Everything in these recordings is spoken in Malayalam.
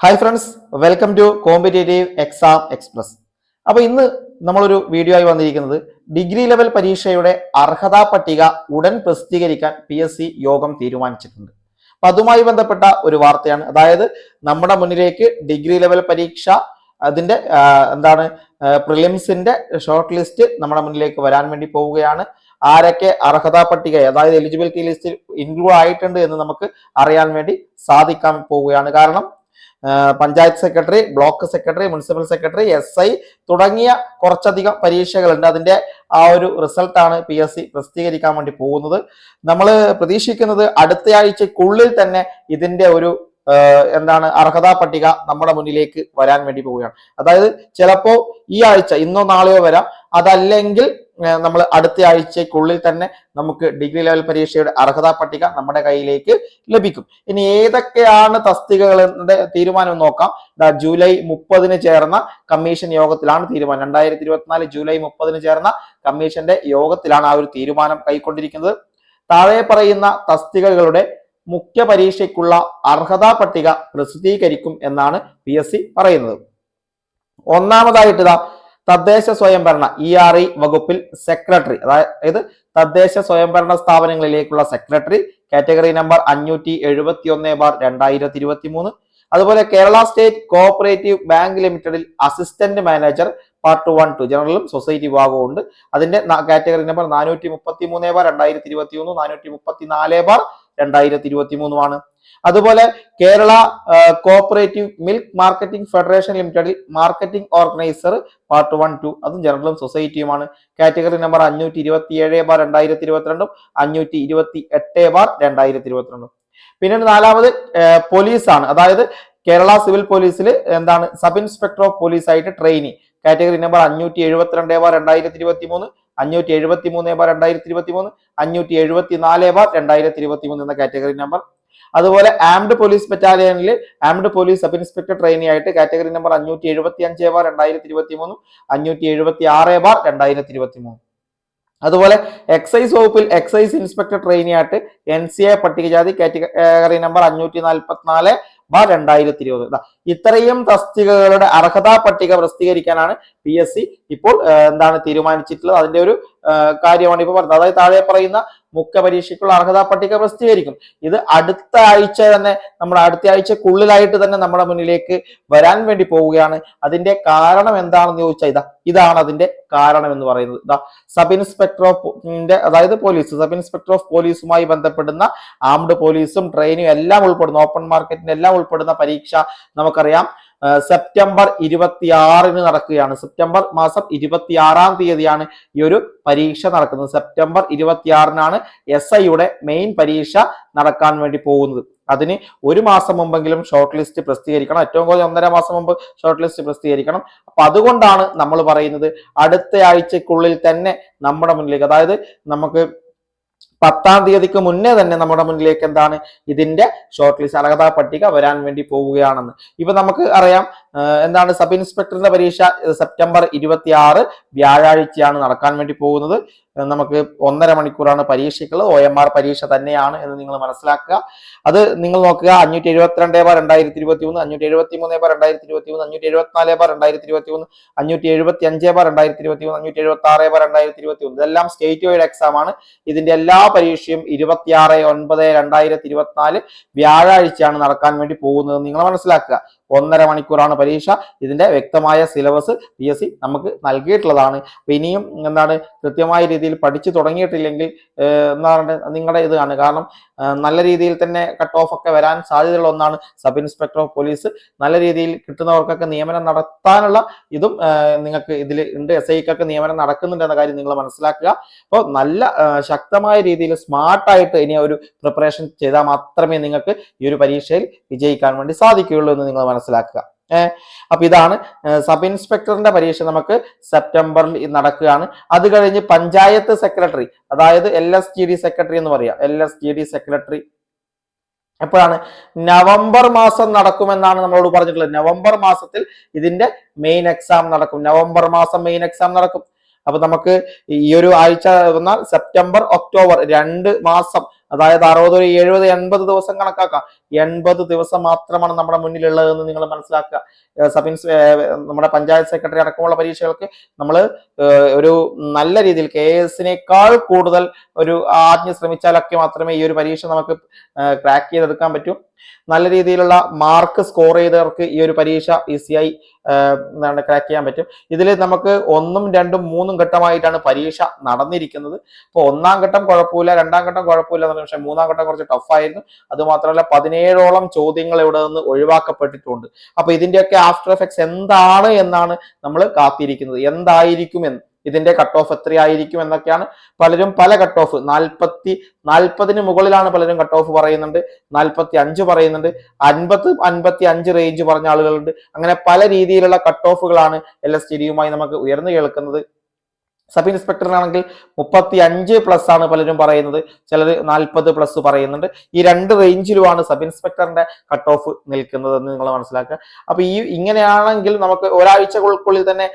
Hi friends welcome to competitive exam express അപ്പോൾ ഇന്ന് നമ്മളൊരു വീഡിയോ ആയി വന്നിരിക്കുന്നത് ഡിഗ്രി ലെവൽ പരീക്ഷയുടെ അർഹതാ പട്ടിക ഉടൻ പ്രസിദ്ധീകരിക്കാൻ പി എസ് സി യോഗം തീരുമാനിച്ചിട്ടുണ്ട്. അപ്പം അതുമായി ബന്ധപ്പെട്ട ഒരു വാർത്തയാണ്. അതായത് നമ്മുടെ മുന്നിലേക്ക് ഡിഗ്രി ലെവൽ പരീക്ഷ അതിന്റെ എന്താണ് പ്രിലിംസിന്റെ ഷോർട്ട് ലിസ്റ്റ് നമ്മുടെ മുന്നിലേക്ക് വരാൻ വേണ്ടി പോവുകയാണ്. ആരൊക്കെ അർഹതാ പട്ടിക അതായത് എലിജിബിലിറ്റി ലിസ്റ്റിൽ ഇൻക്ലൂഡ് ആയിട്ടുണ്ട് എന്ന് നമുക്ക് അറിയാൻ വേണ്ടി സാധിക്കാൻ പോവുകയാണ്. കാരണം panchayat secretary block secretary municipal secretary S I തുടങ്ങിയ കുറച്ചധികം പരീക്ഷകളുണ്ട്. അതിന്റെ ആ ഒരു റിസൾട്ടാണ് പി എസ് സി പ്രസിദ്ധീകരിക്കാൻ വേണ്ടി പോകുന്നത്. നമ്മൾ പ്രതീക്ഷിക്കുന്നത് അടുത്ത ആഴ്ചക്കുള്ളിൽ തന്നെ ഇതിന്റെ ഒരു എന്താണ് അർഹതാ പട്ടിക നമ്മുടെ മുന്നിലേക്ക് വരാൻ വേണ്ടി പോവുകയാണ്. അതായത് ചിലപ്പോ ഈ ആഴ്ച ഇന്നോ നാളെയോ വരാം. അതല്ലെങ്കിൽ നമ്മൾ അടുത്ത ആഴ്ചക്കുള്ളിൽ തന്നെ നമുക്ക് ഡിഗ്രി ലെവൽ പരീക്ഷയുടെ അർഹതാ പട്ടിക നമ്മുടെ കയ്യിലേക്ക് ലഭിക്കും. ഇനി ഏതൊക്കെയാണ് തസ്തികകളുടെ തീരുമാനം നോക്കാം. ജൂലൈ മുപ്പതിന് ചേർന്ന കമ്മീഷൻ യോഗത്തിലാണ് തീരുമാനം. രണ്ടായിരത്തി ഇരുപത്തിനാല് ജൂലൈ മുപ്പതിന് ചേർന്ന കമ്മീഷന്റെ യോഗത്തിലാണ് ആ ഒരു തീരുമാനം കൈക്കൊണ്ടിരിക്കുന്നത്. താഴെ പറയുന്ന തസ്തികകളുടെ മുഖ്യ പരീക്ഷയ്ക്കുള്ള അർഹതാ പട്ടിക പ്രസിദ്ധീകരിക്കും എന്നാണ് പി പറയുന്നത്. ഒന്നാമതായിട്ട് ഇതാ തദ്ദേശ സ്വയംഭരണ ഇ ആർ ഇ വകുപ്പിൽ സെക്രട്ടറി അതായത് തദ്ദേശ സ്വയംഭരണ സ്ഥാപനങ്ങളിലേക്കുള്ള സെക്രട്ടറി കാറ്റഗറി നമ്പർ അഞ്ഞൂറ്റി എഴുപത്തി ഒന്ന് ബാർ രണ്ടായിരത്തി ഇരുപത്തി മൂന്ന് അതുപോലെ കേരള സ്റ്റേറ്റ് കോഓപ്പറേറ്റീവ് ബാങ്ക് ലിമിറ്റഡിൽ assistant manager part one two ജനറലും society വിഭാഗവും ഉണ്ട്. അതിന്റെ കാറ്റഗറി നമ്പർ നാനൂറ്റി മുപ്പത്തി മൂന്ന് ബാർ രണ്ടായിരത്തി ഇരുപത്തി മൂന്ന് നാനൂറ്റി മുപ്പത്തി നാല് ബാർ രണ്ടായിരത്തി ഇരുപത്തി മൂന്നുമാണ് അതുപോലെ Kerala cooperative milk marketing federation ലിമിറ്റഡിൽ marketing organiser part one two അതും ജനറലും സൊസൈറ്റിയുമാണ് കാറ്റഗറി നമ്പർ അഞ്ഞൂറ്റി ഇരുപത്തി ഏഴ് ബാർ രണ്ടായിരത്തി ഇരുപത്തിരണ്ടും അഞ്ഞൂറ്റി ഇരുപത്തി എട്ട് ബാർ രണ്ടായിരത്തി ഇരുപത്തിരണ്ടും പിന്നീട് നാലാമത് പോലീസാണ് അതായത് കേരള സിവിൽ പോലീസിൽ എന്താണ് സബ് ഇൻസ്പെക്ടർ ഓഫ് പോലീസ് ആയിട്ട് ട്രെയിനി കാറ്റഗറി നമ്പർ അഞ്ഞൂറ്റി എഴുപത്തിരണ്ട് ബാർ രണ്ടായിരത്തി ഇരുപത്തി മൂന്ന് അഞ്ഞൂറ്റി എഴുപത്തി മൂന്ന് ബാർ രണ്ടായിരത്തി ഇരുപത്തി മൂന്ന് അഞ്ഞൂറ്റി എഴുപത്തി നാല് ബാർ രണ്ടായിരത്തി ഇരുപത്തി മൂന്ന് എന്ന കാറ്റഗറി നമ്പർ അതുപോലെ armed police ബറ്റാലിയനിൽ armed police sub inspector trainee ആയിട്ട് കാറ്റഗറി നമ്പർ അഞ്ഞൂറ്റി എഴുപത്തി അഞ്ച് ബാർ രണ്ടായിരത്തി ഇരുപത്തി മൂന്ന് അഞ്ഞൂറ്റി എഴുപത്തി ആറ് ബാർ രണ്ടായിരത്തി ഇരുപത്തി മൂന്ന് അതുപോലെ എക്സൈസ് വകുപ്പിൽ എക്സൈസ് ഇൻസ്പെക്ടർ ട്രെയിനി ആയിട്ട് എൻ സി എ പട്ടികജാതി കാറ്റഗറി നമ്പർ അഞ്ഞൂറ്റി നാൽപ്പത്തിനാല് ബാർ രണ്ടായിരത്തി ഇരുപത് ഇത്രയും തസ്തികകളുടെ അർഹതാ പട്ടിക പ്രസിദ്ധീകരിക്കാനാണ് പി എസ് സി ഇപ്പോൾ എന്താണ് തീരുമാനിച്ചിട്ടുള്ളത്. അതിന്റെ ഒരു കാര്യമാണ് ഇപ്പോൾ പറഞ്ഞത്. അതായത് താഴെ പറയുന്ന മുഖ്യ പരീക്ഷയ്ക്കുള്ള അർഹതാ പട്ടിക പ്രസിദ്ധീകരിക്കും. ഇത് അടുത്ത ആഴ്ച തന്നെ നമ്മുടെ അടുത്ത ആഴ്ചക്കുള്ളിലായിട്ട് തന്നെ നമ്മുടെ മുന്നിലേക്ക് വരാൻ വേണ്ടി പോവുകയാണ്. അതിന്റെ കാരണം എന്താണെന്ന് ചോദിച്ചാൽ ഇതാ ഇതാണ് അതിന്റെ കാരണം എന്ന് പറയുന്നത്. ഇതാ സബ് ഇൻസ്പെക്ടർ ഓഫ് അതായത് പോലീസ് സബ് ഇൻസ്പെക്ടർ ഓഫ് പോലീസുമായി ബന്ധപ്പെടുന്ന ആംഡ് പോലീസും ട്രെയിനും എല്ലാം ഉൾപ്പെടുന്ന ഓപ്പൺ മാർക്കറ്റിന്റെ എല്ലാം ഉൾപ്പെടുന്ന പരീക്ഷ നമുക്കറിയാം. സെപ്റ്റംബർ ഇരുപത്തിയാറിന് നടക്കുകയാണ്. സെപ്റ്റംബർ മാസം ഇരുപത്തിയാറാം തീയതിയാണ് ഈ ഒരു പരീക്ഷ നടക്കുന്നത്. സെപ്റ്റംബർ ഇരുപത്തിയാറിനാണ് എസ് ഐയുടെ മെയിൻ പരീക്ഷ നടക്കാൻ വേണ്ടി പോകുന്നത്. അതിന് ഒരു മാസം മുമ്പെങ്കിലും ഷോർട്ട് ലിസ്റ്റ് പ്രസിദ്ധീകരിക്കണം. ഏറ്റവും കുറഞ്ഞ ഒന്നര മാസം മുമ്പ് ഷോർട്ട് ലിസ്റ്റ് പ്രസിദ്ധീകരിക്കണം. അപ്പൊ അതുകൊണ്ടാണ് നമ്മൾ പറയുന്നത് അടുത്ത ആഴ്ചക്കുള്ളിൽ തന്നെ നമ്മുടെ മുന്നിലേക്ക്. അതായത് നമുക്ക് പത്താം തീയതിക്ക് മുന്നേ തന്നെ നമ്മുടെ മുന്നിലേക്ക് എന്താണ് ഇതിന്റെ ഷോർട്ട് ലിസ്റ്റ് അർഹതാ പട്ടിക വരാൻ വേണ്ടി പോവുകയാണെന്ന്. ഇപ്പൊ നമുക്ക് അറിയാം എന്താണ് സബ് ഇൻസ്പെക്ടറിന്റെ പരീക്ഷ? സെപ്റ്റംബർ ഇരുപത്തി ആറ് വ്യാഴാഴ്ചയാണ് നടക്കാൻ വേണ്ടി പോകുന്നത്. നമുക്ക് ഒന്നര മണിക്കൂറാണ് പരീക്ഷയ്ക്കുള്ളത്. ഒ എം ആർ പരീക്ഷ തന്നെയാണ് എന്ന് നിങ്ങൾ മനസ്സിലാക്കുക. അത് നിങ്ങൾ നോക്കുക അഞ്ഞൂറ്റി എഴുപത്തിരണ്ട് ബാർ രണ്ടായിരത്തി ഇരുപത്തി മൂന്ന് അഞ്ഞൂറ്റി എഴുപത്തി മൂന്ന് ബാർ രണ്ടായിരത്തി ഇരുപത്തി മൂന്ന് അഞ്ഞൂറ്റി എഴുപത്തിനാല് ബാർ രണ്ടായിരത്തി ഇരുപത്തി മൂന്ന് അഞ്ഞൂറ്റി എഴുപത്തി അഞ്ച് ബാർ രണ്ടായിരത്തി ഇരുപത്തി മൂന്ന് അഞ്ഞൂറ്റി എഴുപത്തി ആറ് ബാർ രണ്ടായിരത്തി ഇരുപത്തി മൂന്ന് ഇതെല്ലാം സ്റ്റേറ്റ് വൈഡ് എക്സാം ആണ്. ഇതിന്റെ എല്ലാ പരീക്ഷയും ഇരുപത്തിയാറ് ഒൻപത് രണ്ടായിരത്തി ഇരുപത്തിനാല് വ്യാഴാഴ്ചയാണ് നടക്കാൻ വേണ്ടി പോകുന്നത്. നിങ്ങൾ മനസ്സിലാക്കുക. ഒന്നര മണിക്കൂറാണ് പരീക്ഷ. ഇതിന്റെ വ്യക്തമായ സിലബസ് പി എസ് സി നമുക്ക് നൽകിയിട്ടുള്ളതാണ്. അപ്പൊ ഇനിയും എന്താണ് കൃത്യമായ രീതിയിൽ പഠിച്ചു തുടങ്ങിയിട്ടില്ലെങ്കിൽ എന്താണ് നിങ്ങളുടെ ഇതാണ് കാരണം നല്ല രീതിയിൽ തന്നെ കട്ട് ഓഫ് ഒക്കെ വരാൻ സാധ്യതയുള്ള ഒന്നാണ് സബ് ഇൻസ്പെക്ടർ ഓഫ് പോലീസ്. നല്ല രീതിയിൽ കിട്ടുന്നവർക്കൊക്കെ നിയമനം നടത്താനുള്ള ഇതും നിങ്ങൾക്ക് ഇതിൽ ഉണ്ട്. എസ് ഐക്കൊക്കെ നിയമനം നടക്കുന്നുണ്ട് എന്ന കാര്യം നിങ്ങൾ മനസ്സിലാക്കുക. അപ്പോൾ നല്ല ശക്തമായ രീതിയിൽ സ്മാർട്ടായിട്ട് ഇനി ഒരു പ്രിപ്പറേഷൻ ചെയ്താൽ മാത്രമേ നിങ്ങൾക്ക് ഈ ഒരു പരീക്ഷയിൽ വിജയിക്കാൻ വേണ്ടി സാധിക്കുകയുള്ളൂ എന്ന് നിങ്ങൾ മനസ്സിലാക്കുക ഏഹ് അപ്പൊ ഇതാണ് സബ് ഇൻസ്പെക്ടറിന്റെ പരീക്ഷ നമുക്ക് സെപ്റ്റംബറിൽ നടക്കുകയാണ്. അത് കഴിഞ്ഞ് പഞ്ചായത്ത് സെക്രട്ടറി അതായത് L S G D secretary എന്ന് പറയാം. L S G D secretary. എപ്പോഴാണ്? നവംബർ മാസം നടക്കുമെന്നാണ് നമ്മളോട് പറഞ്ഞിട്ടുള്ളത്. നവംബർ മാസത്തിൽ ഇതിന്റെ മെയിൻ എക്സാം നടക്കും. നവംബർ മാസം മെയിൻ എക്സാം നടക്കും. അപ്പൊ നമുക്ക് ഈ ഒരു ആഴ്ച വന്നാൽ സെപ്റ്റംബർ ഒക്ടോബർ രണ്ട് മാസം അതായത് അറുപത് ഒരു എഴുപത് എൺപത് ദിവസം കണക്കാക്കാം. എൺപത് ദിവസം മാത്രമാണ് നമ്മുടെ മുന്നിലുള്ളതെന്ന് നിങ്ങൾ മനസ്സിലാക്കുക. സബ് ഇൻസ് നമ്മുടെ പഞ്ചായത്ത് സെക്രട്ടറി അടക്കമുള്ള പരീക്ഷകൾക്ക് നമ്മൾ ഒരു നല്ല രീതിയിൽ കെ എസിനേക്കാൾ കൂടുതൽ ഒരു ആജ്ഞ ശ്രമിച്ചാലൊക്കെ മാത്രമേ ഈ ഒരു പരീക്ഷ നമുക്ക് ക്രാക്ക് ചെയ്തെടുക്കാൻ പറ്റൂ. നല്ല രീതിയിലുള്ള മാർക്ക് സ്കോർ ചെയ്തവർക്ക് ഈ ഒരു പരീക്ഷ ഈസിയായി എന്താണ് ക്രാക്ക് ചെയ്യാൻ പറ്റും. ഇതിൽ നമുക്ക് ഒന്നും രണ്ടും മൂന്നും ഘട്ടമായിട്ടാണ് പരീക്ഷ നടന്നിരിക്കുന്നത്. അപ്പോൾ ഒന്നാം ഘട്ടം കുഴപ്പമില്ല രണ്ടാം ഘട്ടം കുഴപ്പമില്ല എന്ന് പക്ഷേ മൂന്നാം ഘട്ടം കുറച്ച് ടഫായിരുന്നു അത് മാത്രമല്ല പതിനേഴോളം ചോദ്യങ്ങൾ ഇവിടെ നിന്ന് ഒഴിവാക്കപ്പെട്ടിട്ടുണ്ട്. അപ്പൊ ഇതിന്റെയൊക്കെ ആഫ്റ്റർ എഫക്ട്സ് എന്താണ് എന്നാണ് നമ്മൾ കാത്തിരിക്കുന്നത്. എന്തായിരിക്കും എന്ന്. ഇതിന്റെ കട്ട് ഓഫ് എത്രയായിരിക്കും എന്നൊക്കെയാണ് പലരും പല കട്ട് ഓഫ് നാൽപ്പത്തി നാൽപ്പതിന് മുകളിലാണ് പലരും കട്ട് ഓഫ് പറയുന്നുണ്ട്. നാൽപ്പത്തി അഞ്ച് പറയുന്നുണ്ട്. അൻപത് അൻപത്തി അഞ്ച് റേഞ്ച് പറഞ്ഞ ആളുകളുണ്ട്. അങ്ങനെ പല രീതിയിലുള്ള കട്ട് ഓഫുകളാണ് എൽ എസ് ടി ഡിയുമായി നമുക്ക് ഉയർന്നു കേൾക്കുന്നത്. സബ് ഇൻസ്പെക്ടറിനാണെങ്കിൽ മുപ്പത്തി അഞ്ച് പ്ലസ് ആണ് പലരും പറയുന്നത്. ചിലർ നാൽപ്പത് പ്ലസ് പറയുന്നുണ്ട്. ഈ രണ്ട് റേഞ്ചിലുമാണ് സബ് ഇൻസ്പെക്ടറിന്റെ കട്ട് ഓഫ് നിൽക്കുന്നത് എന്ന് നിങ്ങൾ മനസ്സിലാക്കുക. അപ്പൊ ഈ ഇങ്ങനെയാണെങ്കിൽ നമുക്ക് ഒരാഴ്ചകൾക്കുള്ളിൽ തന്നെ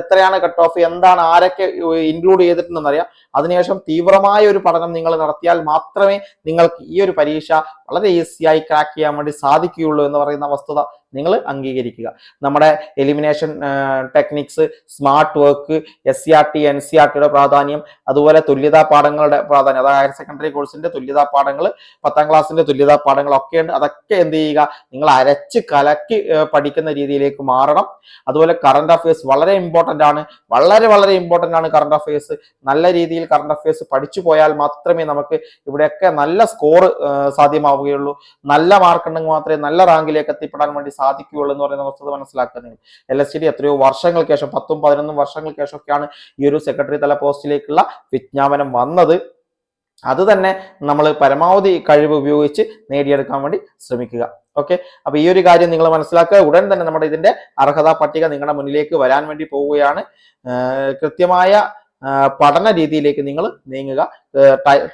എത്രയാണ് കട്ട് ഓഫ് എന്താണ് ആരൊക്കെ ഇൻക്ലൂഡ് ചെയ്തിട്ടുണ്ടെന്ന് അറിയാം അതിനുശേഷം തീവ്രമായ ഒരു പഠനം നിങ്ങൾ നടത്തിയാൽ മാത്രമേ നിങ്ങൾക്ക് ഈ ഒരു പരീക്ഷ വളരെ ഈസിയായി ക്രാക്ക് ചെയ്യാൻ വേണ്ടി സാധിക്കുകയുള്ളൂ എന്ന് പറയുന്ന വസ്തുത നിങ്ങൾ അംഗീകരിക്കുക. നമ്മുടെ elimination techniques smart work S C R T N C R ടിയുടെ പ്രാധാന്യം അതുപോലെ തുല്യതാ പാഠങ്ങളുടെ പ്രാധാന്യം അതായത് ഹയർ സെക്കൻഡറി കോഴ്സിന്റെ തുല്യതാ പാഠങ്ങൾ പത്താം ക്ലാസ്സിന്റെ തുല്യതാ പാഠങ്ങളൊക്കെ ഉണ്ട് അതൊക്കെ എന്ത് ചെയ്യുക? നിങ്ങൾ അരച്ച് കലക്കി പഠിക്കുന്ന രീതിയിലേക്ക് മാറണം. അതുപോലെ കറണ്ട് അഫയേഴ്സ് വളരെ ഇമ്പോർട്ടന്റ് ആണ്. വളരെ വളരെ ഇമ്പോർട്ടന്റ് ആണ് കറണ്ട് അഫയേഴ്സ് നല്ല രീതിയിൽ കറണ്ട് അഫയേഴ്സ് പഠിച്ചു പോയാൽ മാത്രമേ നമുക്ക് ഇവിടെയൊക്കെ നല്ല സ്കോർ സാധ്യമാവുകയുള്ളൂ. നല്ല മാർക്ക് ഉണ്ടെങ്കിൽ മാത്രമേ നല്ല റാങ്കിലേക്ക് എത്തിപ്പെടാൻ വേണ്ടി സാധിക്കുകയുള്ളൂ എന്ന് പറയുന്ന വസ്തുത മനസ്സിലാക്കുന്നത്. എൽ എസ് ഡി എത്രയോ വർഷങ്ങൾക്ക് ശേഷം പത്തും പതിനൊന്നും വർഷങ്ങൾക്ക് ശേഷമൊക്കെയാണ് ഈ ഒരു സെക്രട്ടറി തല പോസ്റ്റിലേക്കുള്ള വിജ്ഞാപനം വന്നത്. അത് തന്നെ നമ്മൾ പരമാവധി കഴിവ് ഉപയോഗിച്ച് നേടിയെടുക്കാൻ വേണ്ടി ശ്രമിക്കുക. ഓക്കെ അപ്പൊ ഈ ഒരു കാര്യം നിങ്ങൾ മനസ്സിലാക്കുക. ഉടൻ തന്നെ നമ്മുടെ ഇതിന്റെ അർഹതാ പട്ടിക നിങ്ങളുടെ മുന്നിലേക്ക് വരാൻ വേണ്ടി പോവുകയാണ്. കൃത്യമായ പഠന രീതിയിലേക്ക് നിങ്ങൾ നീങ്ങുക.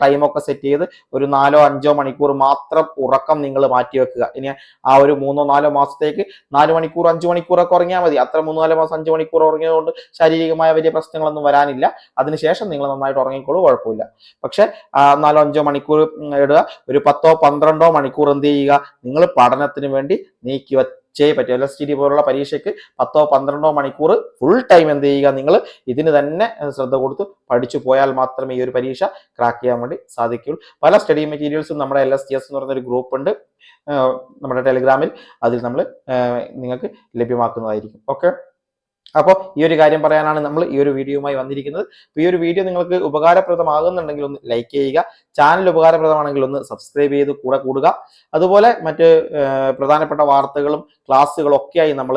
ടൈമൊക്കെ സെറ്റ് ചെയ്ത് ഒരു നാലോ അഞ്ചോ മണിക്കൂർ മാത്രം ഉറക്കം നിങ്ങൾ മാറ്റിവെക്കുക ഇനി ആ ഒരു മൂന്നോ നാലോ മാസത്തേക്ക് നാല് മണിക്കൂർ അഞ്ച് മണിക്കൂറൊക്കെ ഉറങ്ങിയാൽ മതി. അത്ര മൂന്നോ നാലോ മാസം അഞ്ച് മണിക്കൂർ ഉറങ്ങിയതുകൊണ്ട് ശാരീരികമായ വലിയ പ്രശ്നങ്ങളൊന്നും വരാനില്ല. അതിനുശേഷം നിങ്ങൾ നന്നായിട്ട് ഉറങ്ങിക്കോളൂ കുഴപ്പമില്ല. പക്ഷെ നാലോ അഞ്ചോ മണിക്കൂർ ഇടുക. ഒരു പത്തോ പന്ത്രണ്ടോ മണിക്കൂർ എന്ത് ചെയ്യുക? നിങ്ങൾ പഠനത്തിന് വേണ്ടി നീക്കി വച്ചേ പറ്റും. എൽ എസ് ടി ഡി പോലുള്ള പരീക്ഷയ്ക്ക് പത്തോ പന്ത്രണ്ടോ മണിക്കൂർ ഫുൾ ടൈം എന്ത് ചെയ്യുക നിങ്ങൾ ഇതിന് തന്നെ ശ്രദ്ധ കൊടുത്ത് പഠിച്ചു പോയാൽ മാത്രമേ ഈ ഒരു പരീക്ഷ ക്രാക്ക് ചെയ്യാൻ വേണ്ടി സാധിക്കുകയുള്ളൂ. പല സ്റ്റഡി മെറ്റീരിയൽസും നമ്മുടെ എൽ എസ് ടി എസ് എന്ന് പറയുന്ന ഒരു ഗ്രൂപ്പ് ഉണ്ട് നമ്മുടെ ടെലിഗ്രാമിൽ അതിൽ നമ്മൾ നിങ്ങൾക്ക് ലഭ്യമാക്കുന്നതായിരിക്കും. ഓക്കെ അപ്പോൾ ഈ ഒരു കാര്യം പറയാനാണ് നമ്മൾ ഈ ഒരു വീഡിയോയുമായി വന്നിരിക്കുന്നത്. ഈ ഒരു വീഡിയോ നിങ്ങൾക്ക് ഉപകാരപ്രദമാകുന്നുണ്ടെങ്കിൽ ഒന്ന് ലൈക്ക് ചെയ്യുക. ചാനൽ ഉപകാരപ്രദമാണെങ്കിൽ ഒന്ന് സബ്സ്ക്രൈബ് ചെയ്ത് കൂടെ കൂടുക. അതുപോലെ മറ്റ് പ്രധാനപ്പെട്ട വാർത്തകളും ക്ലാസ്സുകളും ഒക്കെയായി നമ്മൾ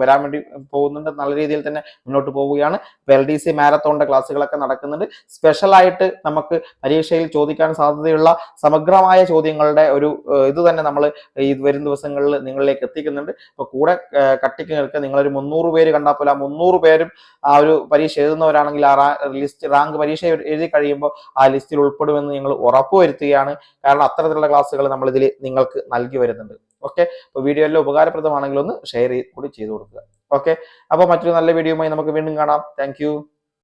വരാൻ വേണ്ടി പോകുന്നുണ്ട്. നല്ല രീതിയിൽ തന്നെ മുന്നോട്ട് പോവുകയാണ്. എൽ ഡി സി മാരത്തോണിന്റെ ക്ലാസ്സുകളൊക്കെ നടക്കുന്നുണ്ട്. സ്പെഷ്യലായിട്ട് നമുക്ക് പരീക്ഷയിൽ ചോദിക്കാൻ സാധ്യതയുള്ള സമഗ്രമായ ചോദ്യങ്ങളുടെ ഒരു ഇത് തന്നെ നമ്മൾ ഈ വരും ദിവസങ്ങളിൽ നിങ്ങളിലേക്ക് എത്തിക്കുന്നുണ്ട്. അപ്പോൾ കൂടെ കട്ടിക്ക് നിൽക്കുക നിങ്ങളൊരു മുന്നൂറ് പേര് കണ്ടാൽ പോലെ ആ മുന്നൂറ് പേരും ആ ഒരു പരീക്ഷ എഴുതുന്നവരാണെങ്കിൽ ആ ലിസ്റ്റ് റാങ്ക് പരീക്ഷ എഴുതി കഴിയുമ്പോൾ ആ ലിസ്റ്റിൽ ഉൾപ്പെടുമെന്ന് നിങ്ങൾ ഉറപ്പുവരുത്തുകയാണ് കാരണം അത്തരത്തിലുള്ള ക്ലാസ്സുകൾ നമ്മൾ ഇതിൽ നിങ്ങൾക്ക് നൽകി വരുന്നുണ്ട്. ഓക്കെ? അപ്പോൾ വീഡിയോ എല്ലാം ഉപകാരപ്രദമാണെങ്കിൽ ഒന്ന് ഷെയർ കൂടി ചെയ്തു കൊടുക്കുക. ഓക്കെ? അപ്പോൾ മറ്റൊരു നല്ല വീഡിയോയുമായി നമുക്ക് വീണ്ടും കാണാം. താങ്ക്